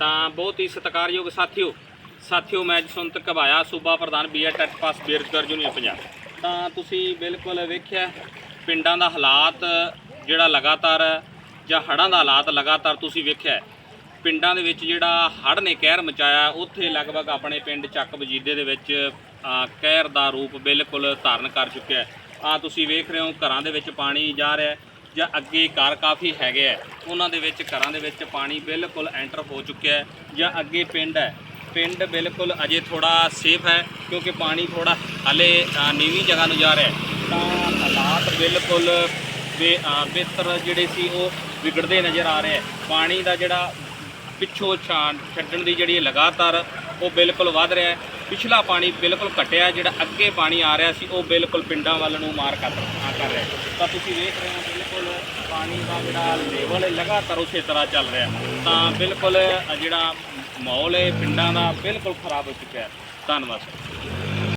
ਤਾਂ ਬਹੁਤ ਹੀ ਸਤਿਕਾਰਯੋਗ ਸਾਥੀਓ ਸਾਥੀਓ ਮੈਂ ਜਸਵੰਤ ਕਬਾਇਆ ਸੂਬਾ ਪ੍ਰਧਾਨ ਬੀਏ ਟੈਟ ਪਾਸ ਬੇਰੁਜ਼ਗਾਰ ਯੂਨੀਅਨ ਪੰਜਾਬ। ਤਾਂ ਤੁਸੀਂ ਬਿਲਕੁਲ ਵੇਖਿਆ, ਪਿੰਡਾਂ ਦਾ ਹਾਲਾਤ ਜਿਹੜਾ ਲਗਾਤਾਰ, ਜਾਂ ਹੜ੍ਹਾਂ ਦਾ ਹਾਲਾਤ ਲਗਾਤਾਰ ਤੁਸੀਂ ਵੇਖਿਆ ਪਿੰਡਾਂ ਦੇ ਵਿੱਚ ਜਿਹੜਾ ਹੜ੍ਹ ਨੇ ਕਹਿਰ ਮਚਾਇਆ, ਉੱਥੇ ਲਗਭਗ ਆਪਣੇ ਪਿੰਡ ਚੱਕ ਵਜੀਦੇ ਦੇ ਵਿੱਚ ਕਹਿਰ ਦਾ ਰੂਪ ਬਿਲਕੁਲ ਧਾਰਨ ਕਰ ਚੁੱਕਿਆ ਆ ਤੁਸੀਂ ਵੇਖ ਰਹੇ ਹੋ, ਘਰਾਂ ਦੇ ਵਿੱਚ ਪਾਣੀ ਜਾ ਰਿਹਾ ਜਾਂ ਅੱਗੇ ਘਰ ਕਾਫੀ ਹੈਗੇ ਹੈ ਉਹਨਾਂ ਦੇ ਵਿੱਚ ਘਰਾਂ ਦੇ ਵਿੱਚ ਪਾਣੀ ਬਿਲਕੁਲ ਐਂਟਰ ਹੋ ਚੁੱਕਿਆ ਹੈ ਜਾਂ ਅੱਗੇ ਪਿੰਡ ਹੈ। ਪਿੰਡ ਬਿਲਕੁਲ ਅਜੇ ਥੋੜਾ ਸੇਫ ਹੈ ਕਿਉਂਕਿ ਪਾਣੀ ਥੋੜਾ ਹਲੇ ਨੀਵੀਂ ਜਗ੍ਹਾ ਨੂੰ ਜਾ ਰਿਹਾ ਹੈ। ਤਾਂ ਹਾਲਾਤ ਬਿਲਕੁਲ ਬੇ ਅ, ਬਿਹਤਰ ਜਿਹੜੇ ਸੀ ਉਹ ਵਿਗੜਦੇ ਨਜ਼ਰ ਆ ਰਹੇ ਹੈ। ਪਾਣੀ ਦਾ ਜਿਹੜਾ ਪਿੱਛੋਂ ਛਾਂ ਛੱਡਣ ਦੀ ਜਿਹੜੀ ਲਗਾਤਾਰ ਉਹ ਬਿਲਕੁਲ ਵੱਧ ਰਿਹਾ ਹੈ। ਪਿਛਲਾ ਪਾਣੀ ਬਿਲਕੁਲ ਘਟਿਆ ਜਿਹੜਾ ਅੱਗੇ ਪਾਣੀ ਆ ਰਿਹਾ ਸੀ ਉਹ ਬਿਲਕੁਲ ਪਿੰਡਾਂ ਵੱਲ ਨੂੰ ਮਾਰ ਕਰ ਰਿਹਾ ਤਾਂ ਤੁਸੀਂ ਵੇਖ ਰਹੇ ਹੋ ਬਿਲਕੁਲ ਪਾਣੀ ਦਾ ਜਿਹੜਾ ਲੈਵਲ ਹੈ, ਲਗਾਤਾਰ ਉਸੇ ਤਰ੍ਹਾਂ ਚੱਲ ਰਿਹਾ ਤਾਂ ਬਿਲਕੁਲ ਜਿਹੜਾ ਮਾਹੌਲ ਹੈ, ਪਿੰਡਾਂ ਦਾ ਬਿਲਕੁਲ ਖਰਾਬ ਹੋ ਚੁੱਕਿਆ ਹੈ। ਧੰਨਵਾਦ